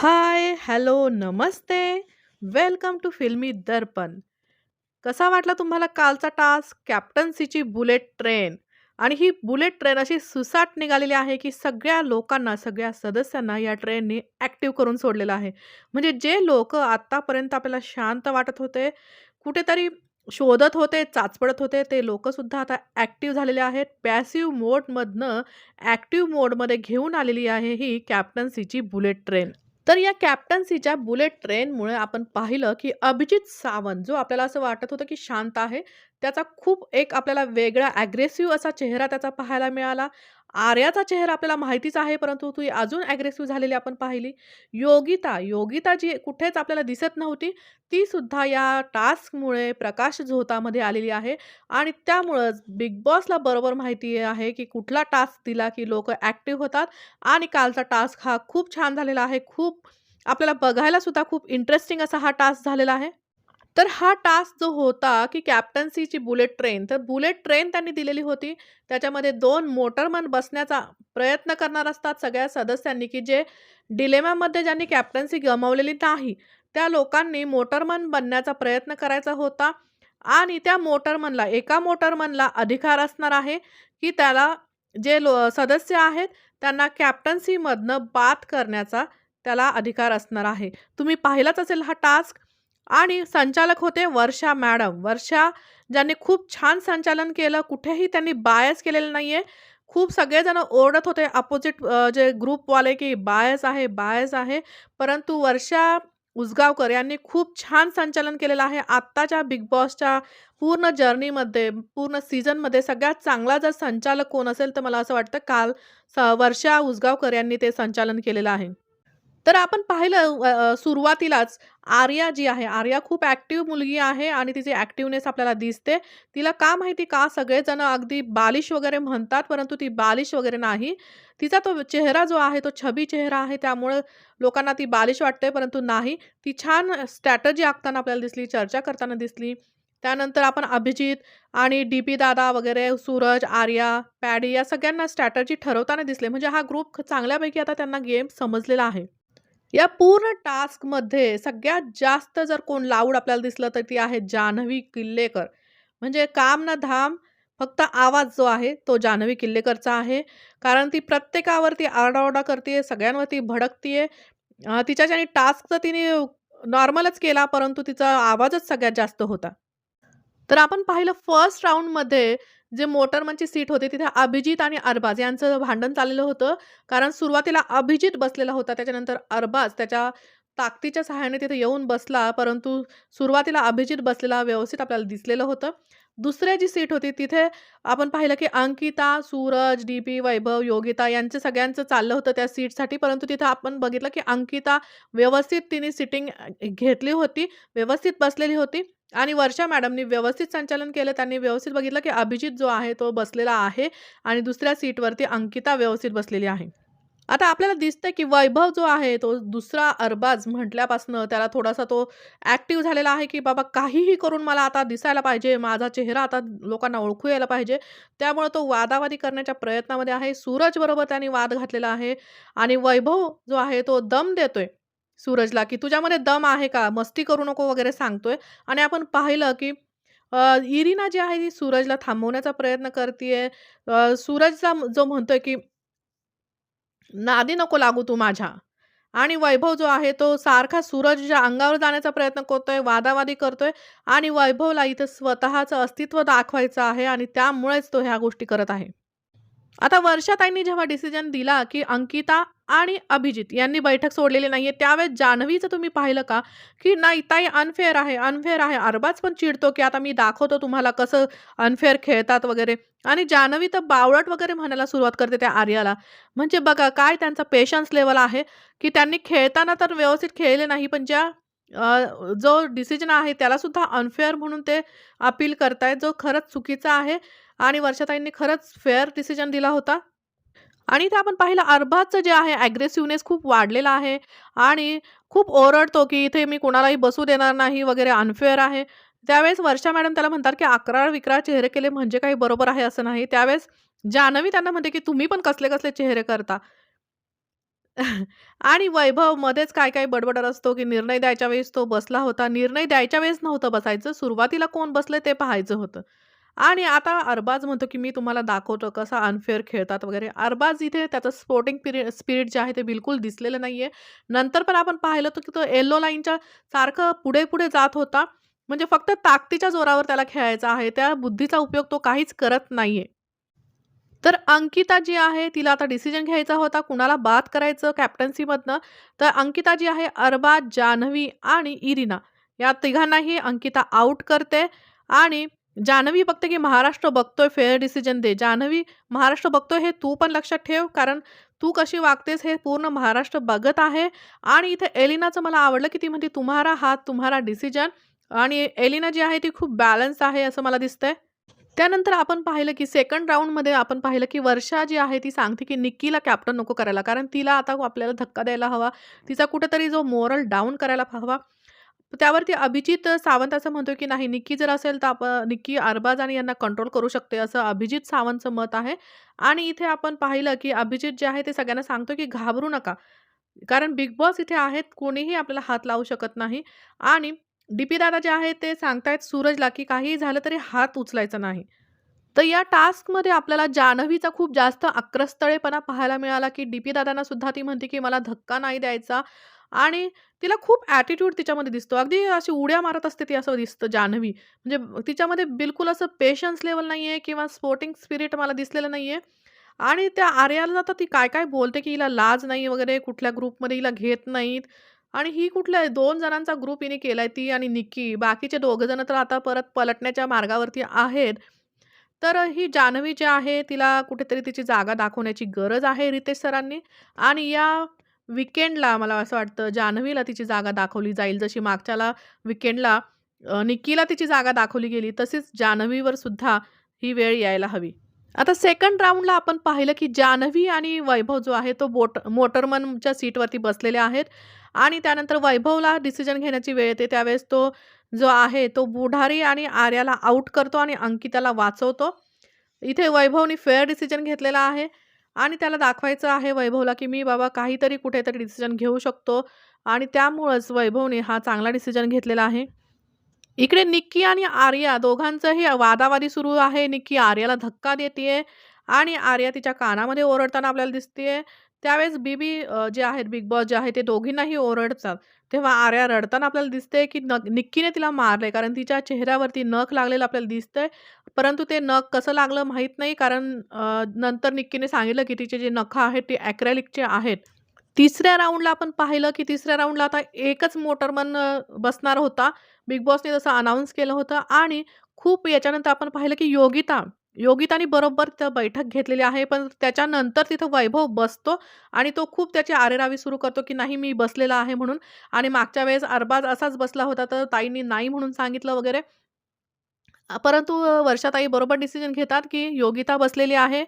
High, hello, Namaste. Welcome to Filmy Darpan. कसा वाटला तुम्हाला कालचा टास्क? कॅप्टन्सीची बुलेट ट्रेन आणि ही बुलेट ट्रेन अशी सुसाट निघालेली आहे, की सगळ्या लोकांना, सगळ्या सदस्यांना या ट्रेनने ॲक्टिव्ह करून सोडलेलं आहे. म्हणजे जे लोक आत्तापर्यंत आपल्याला शांत वाटत होते, कुठेतरी शोधत होते, चाचपडत होते, ते लोकसुद्धा आता ॲक्टिव्ह झालेले आहेत. पॅसिव्ह मोडमधनं ॲक्टिव्ह मोडमध्ये घेऊन आलेली आहे ही कॅप्टन्सीची बुलेट ट्रेन. तर या कॅप्टन्सीच्या बुलेट ट्रेनमुळे आपण पाहिलं, की अभिजित सावंत जो आपल्याला असं वाटत होतं, की शांत आहे. त्याचा खूप एक आपल्याला वेगळा ॲग्रेसिव्ह असा चेहरा त्याचा पाहायला मिळाला. आर्याचा चेहरा आपल्याला माहितीच आहे, परंतु ती अजून ॲग्रेसिव्ह झालेली आपण पाहिली. योगिता, योगिता जी कुठेच आपल्याला दिसत नव्हती, ती सुद्धा या टास्कमुळे प्रकाश झोतामध्ये आलेली आहे आणि त्यामुळंच बिग बॉसला बरोबर माहिती आहे, की कुठला टास्क दिला, की लोकं ॲक्टिव्ह होतात आणि कालचा टास्क हा खूप छान झालेला आहे. खूप आपल्याला बघायला सुद्धा खूप इंटरेस्टिंग असा हा टास्क झालेला आहे. तर हा टास्क जो होता, की कॅप्टन्सीची बुलेट ट्रेन, तर बुलेट ट्रेन त्यांनी दिलेली होती. त्याच्यामध्ये दोन मोटरमन बसण्याचा प्रयत्न करणार असतात सगळ्या सदस्यांनी, की जे डिलेमामध्ये ज्यांनी कॅप्टन्सी गमावलेली नाही, त्या लोकांनी मोटरमन बनण्याचा प्रयत्न करायचा होता आणि त्या मोटरमनला एका मोटरमनला अधिकार असणार आहे, की त्याला जे लो सदस्य आहेत, त्यांना कॅप्टन्सीमधनं बाद करण्याचा त्याला अधिकार असणार आहे. तुम्ही पाहिलाच असेल हा टास्क आणि संचालक होते वर्षा मॅडम. वर्षा ज्यांनी खूप छान संचालन केलं. कुठेही त्यांनी बायस केलेलं नाहीये. खूप सगळेजण ओरडत होते अपोजिट जे ग्रुपवाले, की बायस आहे, बायस आहे. परंतु वर्षा उसगावकर यांनी खूप छान संचालन केलेलं आहे. आत्ताच्या बिग बॉसच्या पूर्ण जर्नीमध्ये, पूर्ण सीझनमध्ये सगळ्यात चांगला जर संचालक कोण असेल, तर मला असं वाटतं काल स वर्षा उसगावकर यांनी ते संचालन केलेलं आहे. तर आपण पाहिलं सुरुवातीलाच आर्या जी आहे, आर्या खूप ॲक्टिव्ह मुलगी आहे आणि तिची ॲक्टिव्हनेस आपल्याला दिसते. तिला का माहिती का सगळेजण अगदी बालिश वगैरे म्हणतात, परंतु ती बालिश वगैरे नाही. तिचा तो चेहरा जो आहे, तो छबी चेहरा आहे. त्यामुळं लोकांना ती बालिश वाटते, परंतु नाही. ती छान स्ट्रॅटजी आखताना आपल्याला दिसली, चर्चा करताना दिसली. त्यानंतर आपण अभिजित आणि डी-पी दादा वगैरे, सूरज, आर्या, पॅडी या सगळ्यांना स्ट्रॅटर्जी ठरवताना दिसले. म्हणजे हा ग्रुप चांगल्यापैकी आता त्यांना गेम समजलेला आहे. या पूर्ण टास्कमध्ये सगळ्यात जास्त जर कोण लाऊड आपल्याला दिसलं, तर ती आहे जान्हवी किल्लेकर. म्हणजे काम ना धाम, फक्त आवाज जो आहे, तो जान्हवी किल्लेकरचा आहे. कारण ती प्रत्येकावरती आरडाओरडा करते सगळ्यांवरती भडकतीये. तिच्या तिच्याच्याने टास्क तर तिने नॉर्मलच केला, परंतु तिचा आवाजच सगळ्यात जास्त होता. तर आपण पाहिलं फर्स्ट राऊंडमध्ये जे मोटरमनची सीट होती, तिथे अभिजित आणि अरबाज यांचं भांडण चाललेलं होतं. कारण सुरुवातीला अभिजित बसलेला होता. त्याच्यानंतर अरबाज त्याच्या ताकदीच्या सहाय्याने तिथे येऊन बसला. परंतु सुरुवातीला अभिजित बसलेला व्यवस्थित आपल्याला दिसलेलं होतं. दुसऱ्या जी सीट होती, तिथे आपण पाहिलं, की अंकिता, सूरज, डी-पी, वैभव, योगिता यांचं सगळ्यांचं चाललं होतं त्या सीटसाठी. परंतु तिथं आपण बघितलं, की अंकिता व्यवस्थित तिने सिटिंग घेतली होती, व्यवस्थित बसलेली होती आणि वर्षा मॅडमनी व्यवस्थित संचालन केलं. त्यांनी व्यवस्थित बघितलं, की अभिजित जो आहे, तो बसलेला आहे आणि दुसऱ्या सीटवरती अंकिता व्यवस्थित बसलेली आहे. आता आपल्याला दिसतंय, की वैभव जो आहे, तो दुसरा अरबाज म्हटल्यापासनं त्याला थोडासा तो ॲक्टिव्ह झालेला आहे, की बाबा काहीही करून मला आता दिसायला पाहिजे, माझा चेहरा आता लोकांना ओळखू यायला पाहिजे. त्यामुळे तो वादावादी करण्याच्या प्रयत्नामध्ये आहे. सूरजबरोबर त्याने वाद घातलेला आहे आणि वैभव जो आहे, तो दम देतोय सूरजला, की "तुझ्यामध्ये दम आहे का? मस्ती करू नको" वगैरे सांगतोय आणि आपण पाहिलं, की इरिना जी आहे, ती सूरजला थांबवण्याचा प्रयत्न करते सूरजचा जो म्हणतोय, की "नादी नको लागू तू माझ्या" आणि वैभव जो आहे, तो सारखा सूरजच्या अंगावर जाण्याचा प्रयत्न करतोय, वादावादी करतोय आणि वैभवला इथं स्वतःचं अस्तित्व दाखवायचं आहे आणि त्यामुळेच तो ह्या गोष्टी करत आहे. आता वर्षाताईंनी जेव्हा डिसिजन दिला, की अंकिता आणि अभिजित यांनी बैठक सोडलेली नाहीये, त्यावेळेस जान्हवीचं तुम्ही पाहिलं का, की नाही ताई अनफेअर आहे, अनफेअर आहे. अरबाज पण चिडतो, की आता मी दाखवतो तुम्हाला कसं अनफेअर खेळतात वगैरे आणि जान्हवी तर बावळट वगैरे म्हणायला सुरुवात करते त्या आर्याला. म्हणजे बघा काय त्यांचा पेशन्स लेवल आहे, की त्यांनी खेळताना तर व्यवस्थित खेळले नाही, पण ज्या जो डिसिजन आहे त्याला सुद्धा अनफेअर म्हणून ते अपील करतायत, जो खरंच चुकीचा आहे आणि वर्षाताईंनी खरंच फेअर डिसिजन दिला होता. आणि इथे आपण पाहिलं अर्भातचं जे आहे ॲग्रेसिव्हनेस खूप वाढलेला आहे आणि खूप ओरडतो, की इथे मी कोणालाही बसू देणार नाही वगैरे अनफेअर आहे. त्यावेळेस वर्षा मॅडम त्याला म्हणतात, की अकराळ-विक्राळ चेहरे केले म्हणजे काही बरोबर आहे असं नाही. त्यावेळेस जान्हवी त्यांना म्हणते, की तुम्ही पण कसले-कसले चेहरे करता. आणि वैभव मध्येच काय-काय बडबडत असतो, की निर्णय द्यायच्या वेळेस तो बसला होता. निर्णय द्यायच्या वेळेस नव्हतं बसायचं, सुरुवातीला कोण बसले ते पाहायचं होतं. आणि आता अरबाज म्हणतो, की मी तुम्हाला दाखवतो कसा अनफेअर खेळतात वगैरे. अरबाज इथे त्याचं स्पोर्टिंग पिरि स्पिरिट जे आहे ते बिलकुल दिसलेलं नाही आहे नंतर पण आपण पाहिलं तर की तो येल्लो लाईनच्या सारखं पुढे-पुढे जात होता. म्हणजे फक्त ताकदीच्या जोरावर त्याला खेळायचा आहे. त्या बुद्धीचा उपयोग तो काहीच करत नाहीये. तर अंकिता जी आहे तिला आता डिसिजन घ्यायचा होता कुणाला बाद करायचं कॅप्टन्सीमधनं. तर अंकिता जी आहे अरबाज, जान्हवी आणि इरिना या तिघांनाही अंकिता आउट करते आणि जान्हवी बघते, की महाराष्ट्र बघतोय फेअर डिसिजन दे. जान्हवी महाराष्ट्र बघतोय हे तू पण लक्षात ठेव, कारण तू कशी वागतेस हे पूर्ण महाराष्ट्र बघत आहे. आणि इथे एलिनाचं मला आवडलं, की ती म्हणते तुम्हारा हात तुम्हारा डिसिजन आणि एलिना जी आहे ती खूप बॅलन्स आहे असं मला दिसतंय. त्यानंतर आपण पाहिलं, की सेकंड राऊंडमध्ये आपण पाहिलं, की वर्षा जी आहे ती सांगते, की निक्कीला कॅप्टन नको करायला. कारण तिला आता आपल्याला धक्का द्यायला हवा. तिचा कुठेतरी जो मोरल डाऊन करायला हवा. त्यावरती अभिजित सावंत असं म्हणतोय, की नाही निक्की जर असेल तर आप निक्की अरबाज आणि यांना कंट्रोल करू शकते असं अभिजित सावंतचं मत आहे. आणि इथे आपण पाहिलं, की अभिजित जे आहे ते सगळ्यांना सांगतो, की घाबरू नका. कारण बिग बॉस इथे आहेत, कोणीही आपल्याला हात लावू शकत नाही. आणि डी-पी दादा जे आहेत ते सांगतायत सूरजला, की काहीही झालं तरी हात उचलायचा नाही. तर या टास्कमध्ये आपल्याला जान्हवीचा खूप जास्त आक्रस्तळेपणा पाहायला मिळाला, की डी-पी दादांना सुद्धा ती म्हणते, की मला धक्का नाही द्यायचा आणि तिला खूप ॲटिट्यूड तिच्यामध्ये दिसतो. अगदी अशी उड्या मारत असते ती असं दिसतं जान्हवी. म्हणजे तिच्यामध्ये बिलकुल असं पेशन्स लेवल नाही आहे किंवा स्पोर्टिंग स्पिरिट मला दिसलेलं नाही आहे आणि त्या आर्याला आता ती काय-काय बोलते, की हिला लाज नाही वगैरे, कुठल्या ग्रुपमध्ये हिला घेत नाहीत. आणि ही कुठल्या दोन जणांचा ग्रुप हिने आहे ती आणि निक्की. बाकीचे दोघं जण तर आता परत पलटण्याच्या मार्गावरती आहेत. तर ही जान्हवी जी आहे तिला कुठेतरी तिची जागा दाखवण्याची गरज आहे रितेश सरांनी. आणि या विकेंडला मला असं वाटतं जान्हवीला तिची जागा दाखवली जाईल. जशी मागच्याला विकेंडला निक्कीला तिची जागा दाखवली गेली, तशीच जान्हवीवर सुद्धा ही वेळ यायला हवी. आता सेकंड राऊंडला आपण पाहिलं, की जान्हवी आणि वैभव जो आहे तो बोट मोटरमनच्या सीटवरती बसलेले आहेत. आणि त्यानंतर वैभवला डिसिजन घेण्याची वेळ येते. त्यावेळेस तो जो आहे तो बुढारी आणि आर्याला आउट करतो आणि अंकिताला वाचवतो. इथे वैभवनी फेअर डिसिजन घेतलेला आहे आणि त्याला दाखवायचं आहे वैभवला, की मी बाबा काहीतरी कुठेतरी डिसिजन घेऊ शकतो आणि त्यामुळंच वैभवने हा चांगला डिसिजन घेतलेला आहे. इकडे निक्की आणि आर्या दोघांचंही वादावादी सुरू आहे. निक्की आर्याला धक्का देते आणि आर्या तिच्या कानामध्ये ओरडताना आपल्याला दिसते त्यावेळेस बीबी जे आहेत बिग बॉस जे आहे ते दोघींनाही ओरडतात. तेव्हा आर्या रडताना आपल्याला दिसते, की न निक्कीने तिला मारले कारण तिच्या चेहऱ्यावरती नख लागलेलं आपल्याला दिसतंय. परंतु ते नख कसं लागलं माहीत नाही. कारण नंतर निक्कीने सांगितलं, की तिचे जे नख आहेत ते ॲक्रॅलिकचे आहेत. तिसऱ्या राऊंडला आपण पाहिलं, की तिसऱ्या राऊंडला आता एकच मोटरमन बसणार होता. बिग बॉसने जसं अनाऊन्स केलं होतं आणि खूप याच्यानंतर आपण पाहिलं, की योगिता योगितानी बरोबर तिथं बैठक घेतलेली आहे. पण त्याच्यानंतर तिथं वैभव बसतो आणि तो खूप त्याची आरेरावी सुरू करतो, की नाही मी बसलेला आहे म्हणून. आणि मागच्या वेळेस अरबाज असाच बसला होता तर ताईंनी नाही म्हणून सांगितलं वगैरे. परंतु वर्षाताई बरोबर डिसिजन घेतात, की योगिता बसलेली आहे.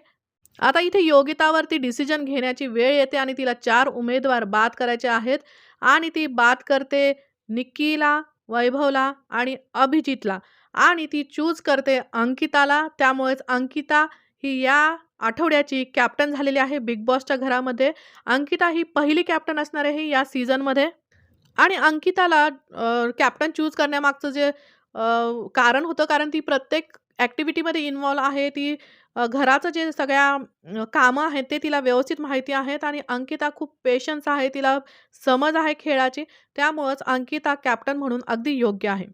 आता इथे योगितावरती डिसिजन घेण्याची वेळ येते आणि तिला चार उमेदवार बाद करायचे आहेत आणि ती बाद करते निक्कीला, वैभवला आणि अभिजितला आणि ती चूज करते अंकिताला. त्यामुळेच अंकिता ही या आठवड्याची कॅप्टन झालेली आहे बिग बॉसच्या घरामध्ये. अंकिता ही पहिली कॅप्टन असणार आहे या सीझनमध्ये आणि अंकिताला कॅप्टन चूज करण्यामागचं जे कारण होतं कारण ती प्रत्येक ॲक्टिव्हिटीमध्ये इन्वॉल्व आहे. ती घराचं जे सगळ्या कामं आहेत ते तिला व्यवस्थित माहिती आहेत आणि अंकिता खूप पेशन्स आहे. तिला समज आहे खेळाची. त्यामुळंच अंकिता कॅप्टन म्हणून अगदी योग्य आहे.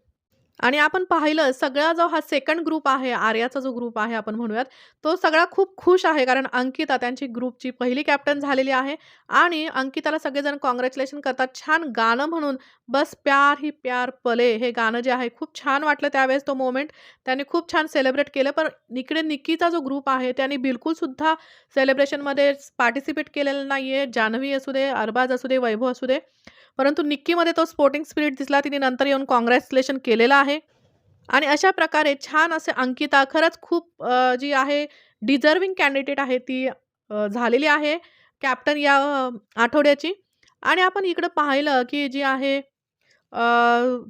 आणि आपण पाहिलं सगळा जो हा सेकंड ग्रुप आहे, आर्याचा जो ग्रुप आहे आपण म्हणूयात, तो सगळा खूप खुश आहे. कारण अंकिता त्यांची ग्रुपची पहिली कॅप्टन झालेली आहे आणि अंकिताला सगळेजण कॉंग्रॅच्युलेशन करतात. छान गाणं म्हणून बस प्यार ही प्यार पले हे गाणं जे आहे खूप छान वाटलं त्यावेळेस तो मोमेंट. त्याने खूप छान सेलिब्रेट केलं. पण इकडे निक्कीचा जो ग्रुप आहे त्याने बिलकुलसुद्धा सेलिब्रेशनमध्ये पार्टिसिपेट केलेलं नाही आहे जान्हवी असू दे, अरबाज असू दे, वैभव असू दे. परंतु निक्कीमध्ये तो स्पोर्टिंग स्पिरिट दिसला. तिने नंतर येऊन काँग्रॅच्युलेशन केलेलं आहे. आणि अशा प्रकारे छान असे अंकिता खरंच खूप जी आहे डिझर्विंग कॅन्डिडेट आहे ती झालेली आहे कॅप्टन या आठवड्याची. आणि आपण इकडं पाहिलं, की जी आहे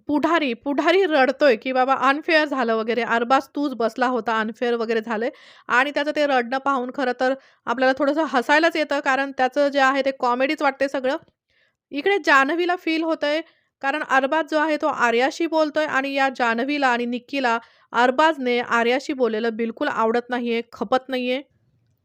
पुढारी पुढारी रडतोय, की बाबा अनफेअर झालं वगैरे. अरबाज तूच बसला होता, अनफेअर वगैरे झालं आणि त्याचं ते रडणं पाहून खरं तर आपल्याला थोडंसं हसायलाच येतं, कारण त्याचं जे आहे ते कॉमेडीच वाटते सगळं. इकडे जान्हवीला फील होतंय, कारण अरबाज जो आहे तो आर्याशी बोलतोय आणि या जान्हवीला आणि निक्कीला अरबाजने आर्याशी बोललेलं बिलकुल आवडत नाहीये, खपत नाहीये.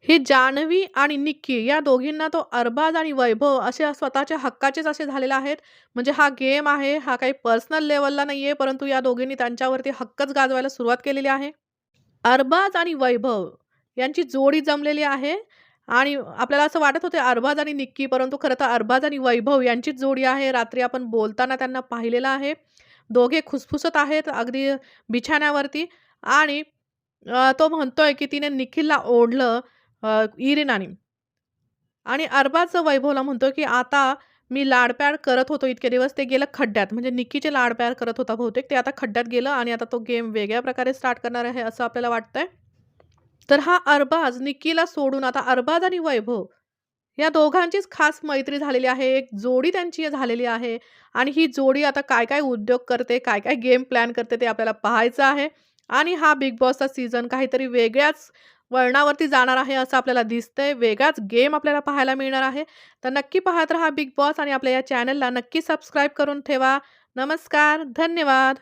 ही जान्हवी आणि निक्की या दोघींना तो अरबाज आणि वैभव असे स्वतःच्या हक्काचेच असे झालेले आहेत. म्हणजे हा गेम आहे, हा काही पर्सनल लेव्हलला नाहीये, परंतु या दोघींनी त्यांच्यावरती हक्कच गाजवायला सुरुवात केलेली आहे. अरबाज आणि वैभव यांची जोडी जमलेली आहे आणि आपल्याला असं वाटत होते अरबाज आणि निक्की, परंतु खरं तर अरबाज आणि वैभव यांचीच जोडी आहे. रात्री आपण बोलताना त्यांना पाहिलेलं आहे. दोघे खुसफुसत आहेत अगदी बिछाण्यावरती आणि तो म्हणतोय, की तिने निखिलला ओढलं इरिनानी. आणि अरबाज वैभवला म्हणतो की आता मी लाडप्याड करत होतो इतके दिवस, ते गेलं खड्ड्यात. म्हणजे निक्कीचे लाडप्याड करत होता बहुतेक, ते आता खड्ड्यात गेलं आणि आता तो गेम वेगळ्या प्रकारे स्टार्ट करणार आहे, असं आपल्याला वाटतंय. तर हा अरबाज निक्कीला सोडून आता अरबाज आणि वैभव या दोघांचीच खास मैत्री झालेली आहे. एक जोडी त्यांची झालेली आहे आणि ही जोडी आता काय-काय उद्योग करते, काय-काय गेम प्लॅन करते ते आपल्याला पाहायचं आहे आणि हा बिग बॉसचा सीझन काहीतरी वेगळ्याच वळणावरती जाणार आहे असं आपल्याला दिसतंय. वेगळाच गेम आपल्याला पाहायला मिळणार आहे. तर नक्की पाहत राहा बिग बॉस आणि आपल्या या चॅनलला नक्की सबस्क्राईब करून ठेवा. नमस्कार, धन्यवाद.